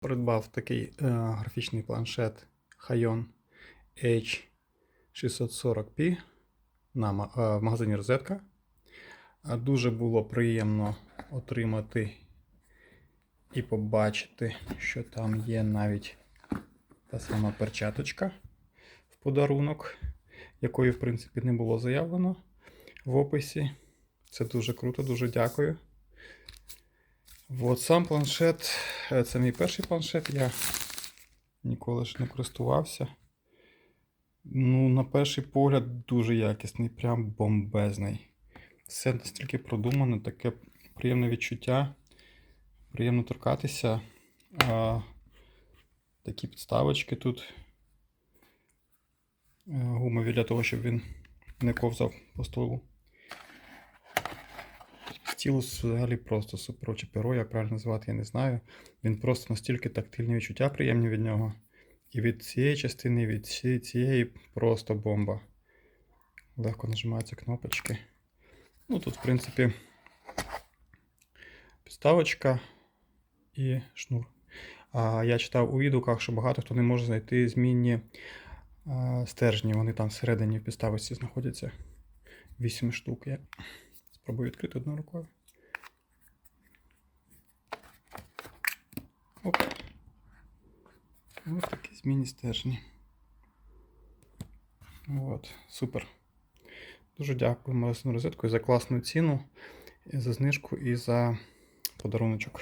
Придбав такий е, графічний планшет Hayon H640p на, е, в магазині Розетка. Дуже було приємно отримати і побачити, що там є навіть та сама перчаточка в подарунок, якої, в принципі, не було заявлено в описі. Це дуже круто, дуже дякую. От сам планшет, е, це мій перший планшет, я ніколи ж не користувався. Ну, на перший погляд, дуже якісний, прям бомбезний. Все настільки продумано, таке приємне відчуття, приємно торкатися. А, такі підставочки тут. е, Гумові для того, щоб він не ковзав по столу. Стілус взагалі просто супер перо, як правильно назвати, я не знаю. Він просто настільки тактильні відчуття приємні від нього. І від цієї частини, від цієї просто бомба. Легко нажимаються кнопочки. Ну тут, в принципі, підставочка і шнур. А я читав у відгуках, що багато хто не може знайти змінні стержні. Вони там всередині в підставочці знаходяться. 8 штук. Я спробую відкрити одною рукою. Оп. Ось такі змінні стержні. От, супер. Дуже дякую магазину розетку за класну ціну, і за знижку і за подаруночок.